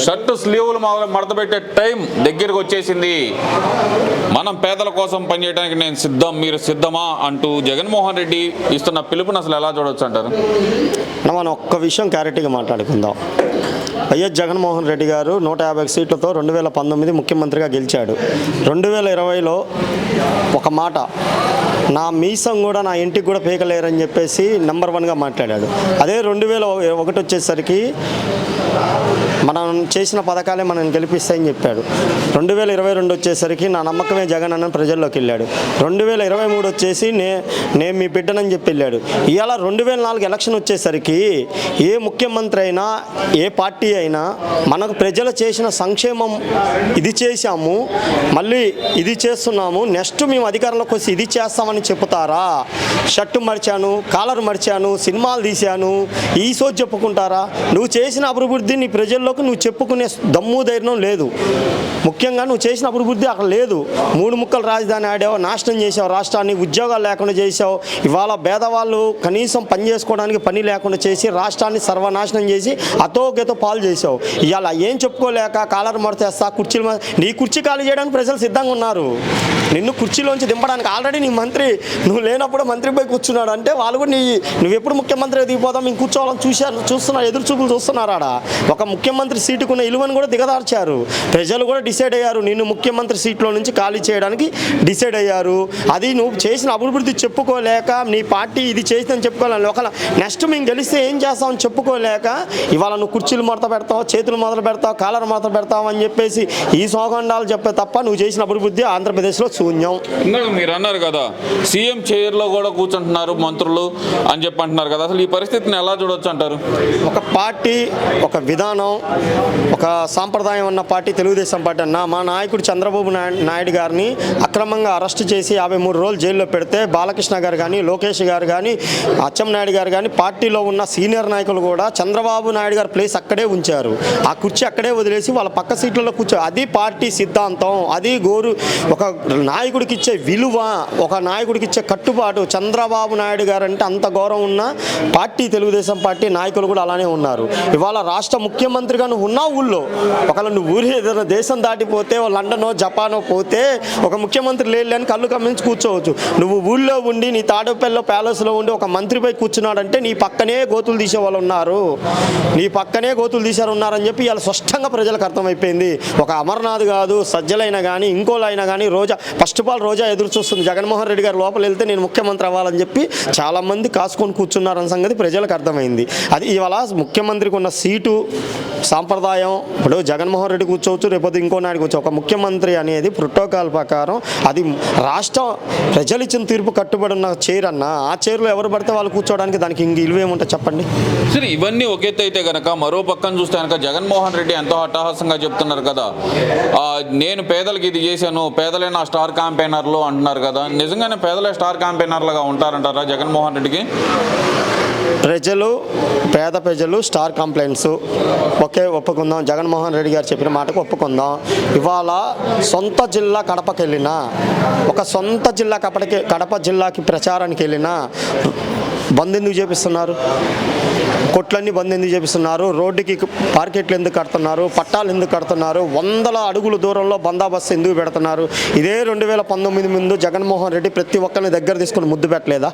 Shirt స్లీవులు మొదలు మడతపెట్టే time దగ్గరకు వచ్చేసింది. మనం పేదల కోసం పనిచేయడానికి నేను సిద్ధం మీరు సిద్ధమా అంటూ జగన్మోహన్ రెడ్డి ఇస్తున్న పిలుపుని అసలు ఎలా చూడొచ్చు అంటారు? మనం ఒక్క విషయం క్లారిటీగా మాట్లాడుకుందాం. వైఎస్ జగన్మోహన్ రెడ్డి గారు నూట యాభై సీట్లతో రెండు వేల పంతొమ్మిది ముఖ్యమంత్రిగా గెలిచాడు. రెండు వేల ఇరవైలో ఒక మాట నా మీసం కూడా నా ఇంటికి కూడా పీకలేరని చెప్పేసి నెంబర్ వన్గా మాట్లాడాడు. అదే రెండు వేల ఒకటి వచ్చేసరికి మనం చేసిన పథకాలే మనం గెలిపిస్తాయని చెప్పాడు. రెండు వేల ఇరవై రెండు వచ్చేసరికి నా నమ్మకమే జగన్ అన్న ప్రజల్లోకి వెళ్ళాడు. రెండు వేల ఇరవై మూడు వచ్చేసి నే నేను మీ బిడ్డనని చెప్పి వెళ్ళాడు. ఇవాళ రెండు వేల నాలుగు ఎలక్షన్ వచ్చేసరికి ఏ ముఖ్యమంత్రి అయినా ఏ పార్టీ అయినా మనకు ప్రజలు చేసిన సంక్షేమం ఇది చేశాము మళ్ళీ ఇది చేస్తున్నాము నెక్స్ట్ మేము అధికారంలోకి వచ్చి ఇది చేస్తామని చెప్తారా షర్టు మర్చాను కాలర్ మర్చాను సినిమాలు తీశాను. ఈ సోది చెప్పుకుంటారా? నువ్వు చేసిన అభివృద్ధి నీ ప్రజల్లోకి నువ్వు చెప్పుకునే దమ్ము ధైర్యం లేదు. ముఖ్యంగా నువ్వు చేసిన అభివృద్ధి అక్కడ లేదు. మూడు ముక్కలు రాజధాని ఆడావు నాశనం చేసావు రాష్ట్రాన్ని ఉద్యోగాలు లేకుండా చేసావు ఇవాళ పేదవాళ్ళు కనీసం పని చేసుకోవడానికి పని లేకుండా చేసి రాష్ట్రాన్ని సర్వనాశనం చేసి అతోగతో పాలు చేసావు ఇవాళ ఏం చెప్పుకోలేక కాలర్ మడతేస్తా కుర్చీలు నీ కుర్చీ ఖాళీ చేయడానికి ప్రజలు సిద్ధంగా ఉన్నారు. నిన్ను కుర్చీలోంచి దింపడానికి ఆల్రెడీ నీ మంత్రి నువ్వు లేనప్పుడు మంత్రి పోయి కూర్చున్నాడు. అంటే వాళ్ళు కూడా నీ నువ్వు ఎప్పుడు ముఖ్యమంత్రి దిగిపోదాం మేము కూర్చోవాలని చూశారు చూస్తున్నారు ఎదురు చూపులు చూస్తున్నారా ఒక ముఖ్యమంత్రి సీటుకున్న ఇలువను కూడా దిగదార్చారు. ప్రజలు కూడా డిసైడ్ అయ్యారు నిన్ను ముఖ్యమంత్రి సీట్లో నుంచి ఖాళీ చేయడానికి డిసైడ్ అయ్యారు. అది నువ్వు చేసిన అభివృద్ధి చెప్పుకోలేక నీ పార్టీ ఇది చేసిందని చెప్పుకోలేను ఒకవేళ నెక్స్ట్ మేము గెలిస్తే ఏం చేస్తామని చెప్పుకోలేక ఇవాళ నువ్వు కుర్చీలు మొదలు పెడతావు చేతులు మొదలు పెడతావు కాలర్ మొదలు పెడతావు అని చెప్పేసి ఈ సోగండాలు చెప్పే తప్ప నువ్వు చేసిన అభివృద్ధి ఆంధ్రప్రదేశ్లో శూన్యం. ఇందాక మీరు అన్నారు కదా సీఎం చైర్లో కూడా కూర్చుంటున్నారు మంత్రులు అని చెప్పి అంటున్నారు కదా అసలు ఈ పరిస్థితిని ఎలా చూడొచ్చు అంటారు? ఒక పార్టీ ఒక విధానం ఒక సాంప్రదాయం ఉన్న పార్టీ తెలుగుదేశం పార్టీ అన్న మా నాయకుడు చంద్రబాబు నాయ- నాయుడు గారిని అక్రమంగా అరెస్ట్ చేసి యాభై మూడు రోజులు జైల్లో పెడితే బాలకృష్ణ గారు కానీ లోకేష్ గారు కానీ అచ్చెన్నాయుడు గారు కానీ పార్టీలో ఉన్న సీనియర్ నాయకులు కూడా చంద్రబాబు నాయుడు గారి ప్లేస్ అక్కడే ఉంచారు. ఆ కుర్చీ అక్కడే వదిలేసి వాళ్ళ పక్క సీట్లలో కూర్చో అది పార్టీ సిద్ధాంతం అది గోరు ఒక నాయకుడికి ఇచ్చే విలువ ఒక నాయకుడికి ఇచ్చే కట్టుబాటు చంద్రబాబు నాయుడు గారు అంటే అంత గౌరవం ఉన్న పార్టీ తెలుగుదేశం పార్టీ నాయకులు కూడా అలానే ఉన్నారు. ఇవాళ రాష్ట్ర ముఖ్యమంత్రిగా నువ్వు ఉన్నావు ఊళ్ళో. ఒకవేళ నువ్వు ఊరి ఏదైనా దేశం దాటిపోతే లండనో జపానో పోతే ఒక ముఖ్యమంత్రి లేని కళ్ళు కమ్మించి కూర్చోవచ్చు. నువ్వు ఊళ్ళో ఉండి నీ తాడేపల్లిలో ప్యాలెస్లో ఉండి ఒక మంత్రిపై కూర్చున్నాడంటే నీ పక్కనే గోతులు తీసే వాళ్ళు ఉన్నారు. నీ పక్కనే గోతులు తీశారు ఉన్నారని చెప్పి ఇలా స్పష్టంగా ప్రజలకు అర్థమైపోయింది. ఒక అమర్నాథ్ కాదు సజ్జలైనా కానీ ఇంకోలైనా కానీ Roja first of all Roja ఎదురు చూస్తుంది. జగన్మోహన్ రెడ్డి గారు లోపల వెళ్తే నేను ముఖ్యమంత్రి అవ్వాలని చెప్పి చాలామంది కాసుకొని కూర్చున్నారన్న సంగతి ప్రజలకు అర్థమైంది. అది ఇవాళ ముఖ్యమంత్రికి ఉన్న సీటు సాంప్రదాయం ఇప్పుడు జగన్మోహన్ రెడ్డి కూర్చోవచ్చు రేపొద్దు ఇంకో నాడు కూర్చో ఒక ముఖ్యమంత్రి అనేది ప్రోటోకాల్ ప్రకారం అది రాష్ట్రం ప్రజలు ఇచ్చిన తీర్పు కట్టుబడి ఉన్న చైర్ అన్న ఆ చైర్లో ఎవరు పడితే వాళ్ళు కూర్చోవడానికి దానికి ఇంక ఇలువేముంటుంది చెప్పండి? సరే ఇవన్నీ ఒక అయితే కనుక మరో పక్కన చూస్తే కనుక జగన్మోహన్ రెడ్డి ఎంతో అట్టహాసంగా చెప్తున్నారు కదా. నేను పేదలకు ఇది చేశాను పేదలే నా స్టార్ స్టార్ క్యాంపెయినర్లు అంటున్నారు కదా. నిజంగానే పేదలే స్టార్ క్యాంపెయినర్లుగా ఉంటారంటారా జగన్మోహన్ రెడ్డికి? ప్రజలు పేద ప్రజలు స్టార్ కంప్లైంట్స్ ఒకే ఒప్పుకుందాం. జగన్మోహన్ రెడ్డి గారు చెప్పిన మాటకు ఒప్పుకుందాం. ఇవాళ సొంత జిల్లా కడపకి వెళ్ళినా ఒక సొంత జిల్లా కడపకి కడప జిల్లాకి ప్రచారానికి వెళ్ళినా బంద్ ఎందుకు చేపిస్తున్నారు? కొట్లన్నీ బంద్ ఎందుకు చేపిస్తున్నారు? రోడ్డుకి మార్కెట్లు ఎందుకు కడుతున్నారు? పట్టాలు ఎందుకు కడుతున్నారు? వందల అడుగుల దూరంలో బందాబస్తు ఎందుకు పెడుతున్నారు? ఇదే రెండు వేల పంతొమ్మిది ముందు జగన్మోహన్ రెడ్డి ప్రతి ఒక్కరిని దగ్గర తీసుకొని ముద్దు పెట్టలేదా?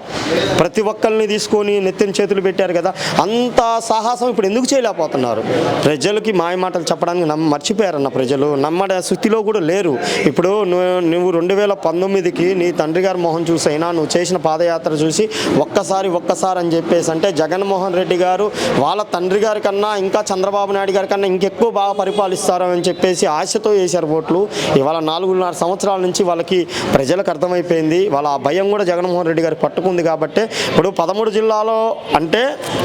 ప్రతి ఒక్కరిని తీసుకొని నెత్తిన చేతులు పెట్టారు కదా? అంత సాహసం ఇప్పుడు ఎందుకు చేయలేకపోతున్నారు? ప్రజలకి మాయ మాటలు చెప్పడానికి నమ్మ మర్చిపోయారన్న ప్రజలు. నమ్మడ స్థితిలో కూడా లేరు. ఇప్పుడు నువ్వు నువ్వు రెండు వేల పంతొమ్మిదికి నీ తండ్రి గారి మొహం చూసైనా నువ్వు చేసిన పాదయాత్ర చూసి ఒక్కసారి ఒక్కసారి అని చెప్పేసి అంటే జగన్మోహన్ రెడ్డి గారు వాళ్ళ తండ్రి గారి కన్నా ఇంకా చంద్రబాబు నాయుడు గారి కన్నా ఇంకెక్కువ బాగా పరిపాలిస్తారు అని చెప్పేసి ఆశతో వేశారు ఓట్లు. ఇవాళ నాలుగున్నర సంవత్సరాల నుంచి వాళ్ళకి ప్రజలకు అర్థమైపోయింది. వాళ్ళ ఆ భయం కూడా జగన్మోహన్ రెడ్డి గారి పట్టుకుంది కాబట్టి ఇప్పుడు పదమూడు జిల్లాలో అంటే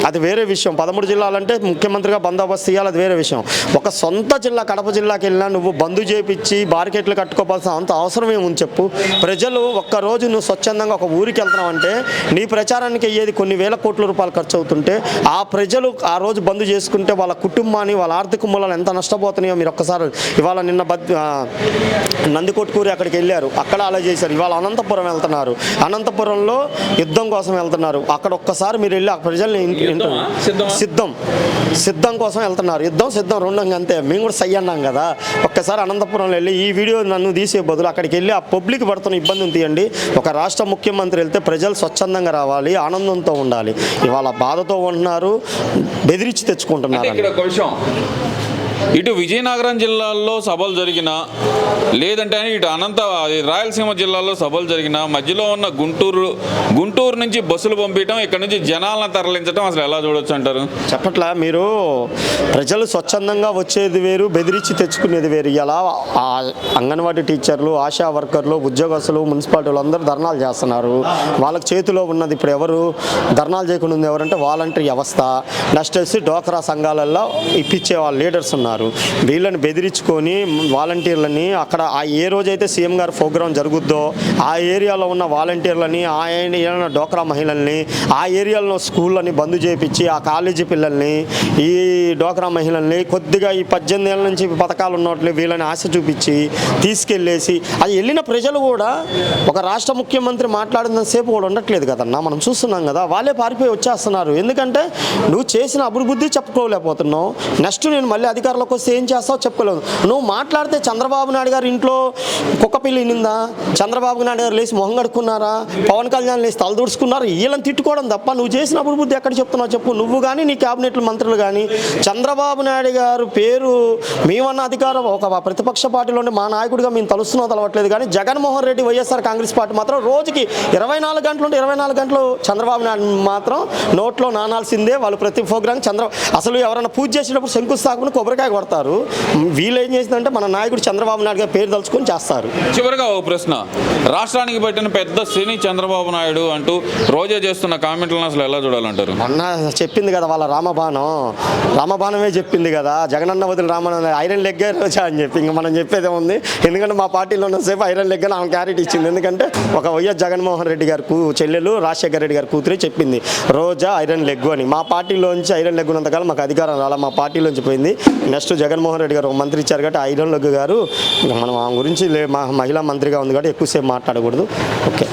అది వేరే విషయం. పదమూడు జిల్లాలంటే ముఖ్యమంత్రిగా బందోబస్తు ఇవ్వాలి అది వేరే విషయం. ఒక సొంత జిల్లా కడప జిల్లాకి వెళ్ళినా నువ్వు బంధు చేపించి బార్కెట్లు కట్టుకోవాల్సిన అంత అవసరం ఏముంది చెప్పు. ప్రజలు ఒక్కరోజు నువ్వు స్వచ్ఛందంగా ఒక ఊరికి వెళ్తున్నావు అంటే నీ ప్రచారానికి అయ్యేది కొన్ని వేల కోట్ల రూపాయలు ఖర్చు అవుతుంటే ఆ ప్రజలు ఆ రోజు బంద్ చేసుకుంటే వాళ్ళ కుటుంబాన్ని వాళ్ళ ఆర్థిక మూలాలు ఎంత నష్టపోతున్నాయో మీరు ఒక్కసారి ఇవాళ నిన్న బద్ నందికొట్కూరి అక్కడికి వెళ్ళారు. అక్కడ అలా చేశారు. ఇవాళ అనంతపురం వెళ్తున్నారు. అనంతపురంలో యుద్ధం కోసం వెళ్తున్నారు. అక్కడ ఒక్కసారి మీరు వెళ్ళి ఆ ప్రజల్ని? సిద్ధం. సిద్ధం కోసం వెళ్తున్నారు. యుద్ధం సిద్ధం రెండు అంతే. మేము కూడా సై అన్నాం కదా. ఒక్కసారి అనంతపురంలో వెళ్ళి ఈ వీడియో నన్ను తీసే బదులు అక్కడికి వెళ్ళి ఆ పబ్లిక్ పడుతున్న ఇబ్బందిని తీయండి. ఒక రాష్ట్ర ముఖ్యమంత్రి వెళ్తే ప్రజలు స్వచ్ఛందంగా రావాలి ఆనందంతో ఉండాలి. ఇవాళ బాధతో ఉంటున్నారు. బెదిరించి తెచ్చుకుంటున్నారు ఇక్కడ ఒక విషయం ఇటు విజయనగరం జిల్లాల్లో సభలు జరిగిన లేదంటే ఇటు అనంత రాయలసీమ జిల్లాలో సభలు జరిగిన మధ్యలో ఉన్న గుంటూరు గుంటూరు నుంచి బస్సులు పంపించడం ఇక్కడ నుంచి జనాలను తరలించడం అసలు ఎలా చూడొచ్చు అంటారు? చెప్పట్లా మీరు ప్రజలు స్వచ్ఛందంగా వచ్చేది వేరు బెదిరించి తెచ్చుకునేది వేరు. ఇలా అంగన్వాడీ టీచర్లు ఆశా వర్కర్లు ఉద్యోగస్తులు మున్సిపాలిటీలు అందరూ ధర్నాలు చేస్తున్నారు. వాళ్ళకి చేతిలో ఉన్నది ఇప్పుడు ఎవరు? ధర్నాలు చేయకుండా ఉంది ఎవరంటే వాలంటరీ వ్యవస్థ. నెక్స్ట్ వచ్చి డోక్రా సంఘాలలో ఇప్పించే వాళ్ళ లీడర్స్ ఉన్నారు. వీళ్ళని బెదిరించుకొని వాలంటీర్లని అక్కడ ఆ ఏ రోజైతే సీఎం గారు ప్రోగ్రాం జరుగుద్దో ఆ ఏరియాలో ఉన్న వాలంటీర్లని ఆ ఏరియాలో డోక్రా మహిళల్ని ఆ ఏరియాలో స్కూళ్ళని బంద్ చేయించి ఆ కాలేజీ పిల్లల్ని ఈ డోక్రా మహిళల్ని కొద్దిగా ఈ పద్దెనిమిది ఏళ్ళ నుంచి పథకాలు ఉన్నట్లు వీళ్ళని ఆశ చూపించి తీసుకెళ్ళేసి అది వెళ్ళిన ప్రజలు కూడా ఒక రాష్ట్ర ముఖ్యమంత్రి మాట్లాడినంతసేపు కూడా ఉండట్లేదు కదన్నా. మనం చూస్తున్నాం కదా వాళ్ళే పారిపోయి వచ్చేస్తున్నారు. ఎందుకంటే నువ్వు చేసిన అభివృద్ధి చెప్పుకోలేకపోతున్నావు. నెక్స్ట్ నేను మళ్ళీ అధికారులు అధికారంలోకి వస్తే ఏం చేస్తావు చెప్పుకోలేదు. నువ్వు మాట్లాడితే చంద్రబాబు నాయుడు గారు ఇంట్లో కుక్క పిల్లి నిందా? చంద్రబాబు నాయుడు గారు లేచి మొహం కడుక్కున్నారా? పవన్ కళ్యాణ్ లేచి తలదూడుచుకున్నారు వీళ్ళని తిట్టుకోవడం తప్ప నువ్వు చేసిన అభివృద్ధి ఎక్కడ చెప్తున్నావు చెప్పు. నువ్వు కానీ నీ క్యాబినెట్ మంత్రులు కానీ చంద్రబాబు నాయుడు గారు పేరు మేమన్న అధికారం ఒక ప్రతిపక్ష పార్టీలోనే మా నాయకుడిగా మేము తలుస్తున్నావు తలవట్లేదు కానీ జగన్మోహన్ రెడ్డి వైఎస్ఆర్ కాంగ్రెస్ పార్టీ మాత్రం రోజుకి ఇరవై నాలుగు గంటలు ఉంటే ఇరవై నాలుగు గంటలు చంద్రబాబు నాయుడు మాత్రం నోట్లో నానాల్సిందే. వాళ్ళు ప్రతి ప్రోగ్రాం చంద్ర అసలు ఎవరైనా పూజ చేసేటప్పుడు శంకుస్థాపన కొబ్బరికాయ కొడతారు. వీళ్ళు ఏం చేసిందంటే మన నాయకుడు చంద్రబాబు నాయుడు గారి పేరు తలుచుకొని చేస్తారు. చివరిగా ఒక ప్రశ్న. రాష్ట్రానికి పెట్టిన పెద్ద శ్రేణి చంద్రబాబు నాయుడు అంటూ రోజా చేస్తున్న కామెంట్లను అసలు ఎలా చూడాలంటారు? మొన్న చెప్పింది కదా వాళ్ళ రామబాణం. రామబాణమే చెప్పింది కదా. జగనన్న వదిలి రామన్న ఐరన్ లెగ్గే రోజా అని చెప్పి. ఇంకా మనం చెప్పేదే ఉంది ఎందుకంటే మా పార్టీలో ఉన్నసేపు ఐరన్ లెగ్ ఆమె క్లారిటీ ఇచ్చింది. ఎందుకంటే ఒక వైఎస్ జగన్మోహన్ రెడ్డి గారి కూ చెల్లెలు రాజశేఖర రెడ్డి గారి కూతురే చెప్పింది. రోజా ఐరన్ లెగ్ అని. మా పార్టీలోంచి ఐరన్ లెగ్ ఉన్నంతకాలం మాకు అధికారం రాలా. మా పార్టీలోంచి పోయింది. నెక్స్ట్ జగన్మోహన్ రెడ్డి గారు ఒక మంత్రి ఇచ్చారు కాబట్టి ఐరన్ లెగ్ గారు మనం ఆమె గురించి లే- మా మహిళా మంత్రిగా ఉంది కాబట్టి ఎక్కువసేపు మాట్లాడకూడదు. ఓకే.